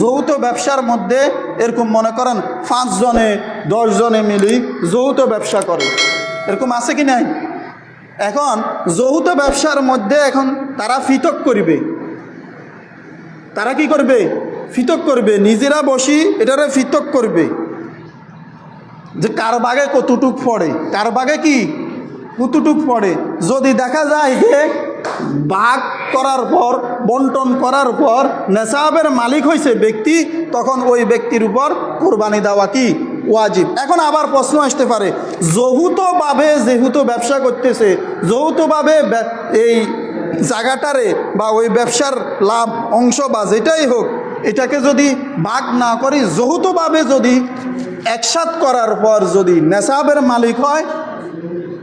যৌথ ব্যবসার মধ্যে এরকম মনে করেন পাঁচজনে, দশজনে মিলি যৌথ ব্যবসা করে। এরকম আছে কি নাই? এখন যৌথ ব্যবসার মধ্যে এখন তারা পৃথক করবে। তারা কি করবে? পৃথক করবে। নিজেরা বসি এটারে পৃথক করবে। যে কার বাগে কতটুক পড়ে? কার বাগে কি? কতটুক পড়ে? যদি দেখা যায় যে ভাগ করার পর, বন্টন করার পর নেশাবের মালিক হয়েছে ব্যক্তি, তখন ওই ব্যক্তির উপর কোরবানি দেওয়া কি? ওয়াজিব। এখন আবার প্রশ্ন আসতে পারে যৌথভাবে যেহেতু ব্যবসা করতেছে যৌথভাবে এই জায়গাটারে বা ওই ব্যবসার লাভ অংশ বা যেটাই হোক, এটাকে যদি ভাগ না করি যৌথভাবে যদি একসাথ করার পর যদি নেশাবের মালিক হয়,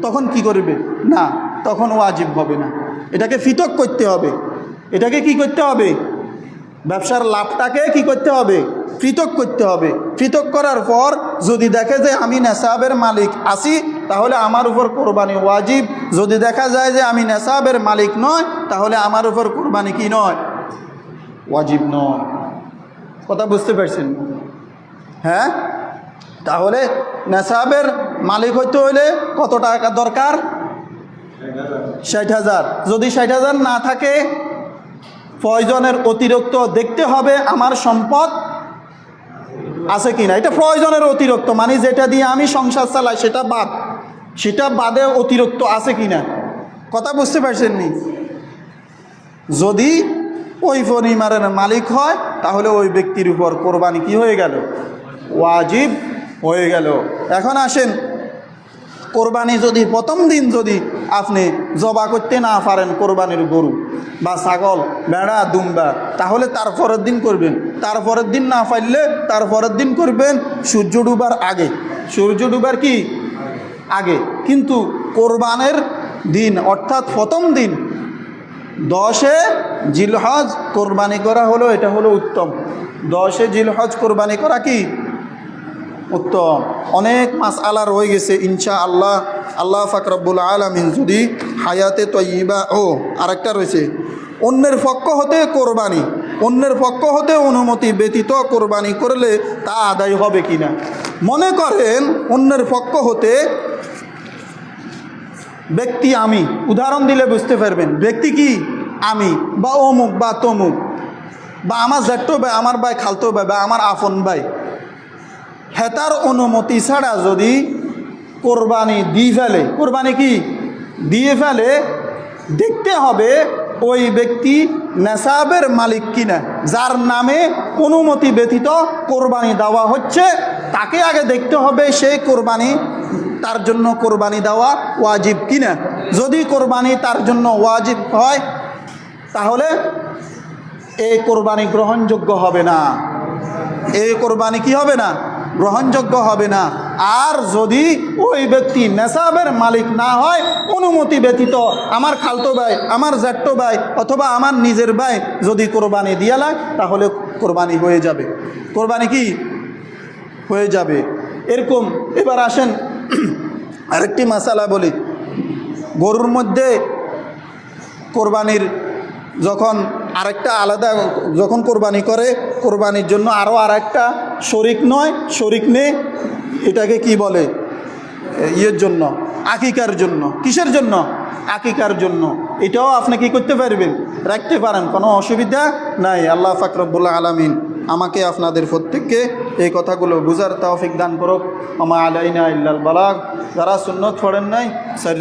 তখন কি করবে? না, তখন ওয়াজিব হবে না। এটাকে পৃথক করতে হবে। এটাকে কি করতে হবে? ব্যবসার লাভটাকে কি করতে হবে? পৃথক করতে হবে। পৃথক করার পর যদি দেখে যে আমি নেশাবের মালিক আছি, তাহলে আমার উপর কোরবানি ওয়াজিব। যদি দেখা যায় যে আমি নেশাবের মালিক নয়, তাহলে আমার উপর কোরবানি কি নয়? ওয়াজিব নয়। কথা বুঝতে পারছেন? হ্যাঁ? তাহলে নেশাবের মালিক হইতে হইলে কত টাকা দরকার? ষাট হাজার। যদি ষাট হাজার না থাকে, প্রয়োজনের অতিরিক্ত দেখতে হবে আমার সম্পদ আছে কিনা। এটা প্রয়োজনের অতিরিক্ত মানে যেটা দিয়ে আমি সংসার চালাই, সেটা বাদ। সেটা বাদে অতিরিক্ত আছে কিনা। কথা বুঝতে পারছেন নি যদি ওই পরিমাণের মালিক হয়, তাহলে ওই ব্যক্তির উপর কোরবানি কি হয়ে গেল? ওয়াজিব হয়ে গেল। এখন আসেন, কোরবানি যদি প্রথম দিন যদি আপনি জবা করতে না পারেন কোরবানির গরু বা ছাগল, ভেড়া, দুম্বা, তাহলে তার পরের দিন করবেন। তার পরের দিন না পারলে তার পরের দিন করবেন সূর্য ডুবার আগে। সূর্য ডুবার কি? আগে। কিন্তু কোরবানের দিন, অর্থাৎ প্রথম দিন, দশে জিলহজ কোরবানি করা হলো, এটা হলো উত্তম। দশে জিলহজ কোরবানি করা কি? উত্তম। অনেক মাস আলা রয়ে গেছে ইনশা আল্লাহ আল্লাহ ফাকরাবুল আলমিন যদি হায়াতে তৈবা ও, আরেকটা রয়েছে। অন্যের পক্ষ হতে কোরবানি, অন্যের পক্ষ হতে অনুমতি ব্যতীত কোরবানি করলে তা আদায় হবে কিনা। মনে করেন, অন্যের পক্ষ হতে ব্যক্তি আমি। উদাহরণ দিলে বুঝতে পারবেন, ব্যক্তি কি? আমি, বা অমুক, বা তমুক, বা আমার জ্যাঠো ভাই, আমার ভাই, খালতো ভাই, বা আমার আপন ভাই। হেতার অনুমতি ছাড়া যদি কোরবানি দিয়ে ফেলে। কোরবানি কি? দিয়ে ফেলে। দেখতে হবে ওই ব্যক্তি নেশাবের মালিক কিনা। যার নামে অনুমতি ব্যতীত কোরবানি দেওয়া হচ্ছে, তাকে আগে দেখতে হবে সেই কোরবানি, তার জন্য কোরবানি দেওয়া ওয়াজিব কিনা। যদি কোরবানি তার জন্য ওয়াজিব হয়, তাহলে এই কোরবানি গ্রহণযোগ্য হবে না। এই কোরবানি কি হবে না? গ্রহণযোগ্য হবে না। আর যদি ওই ব্যক্তি নেশাবের মালিক না হয়, অনুমতি ব্যতীত আমার খালতো ভাই, আমার জ্যাঠো ভাই অথবা আমার নিজের ভাই যদি কোরবানি দিয়া লায়, তাহলে কোরবানি হয়ে যাবে। কোরবানি কি? হয়ে যাবে। এরকম এবার আসেন, আরেকটি মশালা বলি। গরুর মধ্যে কোরবানির যখন আরেকটা আলাদা, যখন কোরবানি করে, কোরবানির জন্য আরও আরেকটা শরিক নয়, শরিক নে এটাকে কি বলে? ইয়ের জন্য, আকিকার জন্য। কিসের জন্য? আকিকার জন্য। এটাও আপনি কি করতে পারবেন? রাখতে পারেন, কোনো অসুবিধা নাই। আল্লাহ ফাকরবুল্লাহ আলমিন আমাকে আপনাদের প্রত্যেককে এই কথাগুলো বুঝার তাওফিক দান করুক। আমা আলাইনা ইল্লাল বালাক যারা সুন্নত পড়েন নাই সারি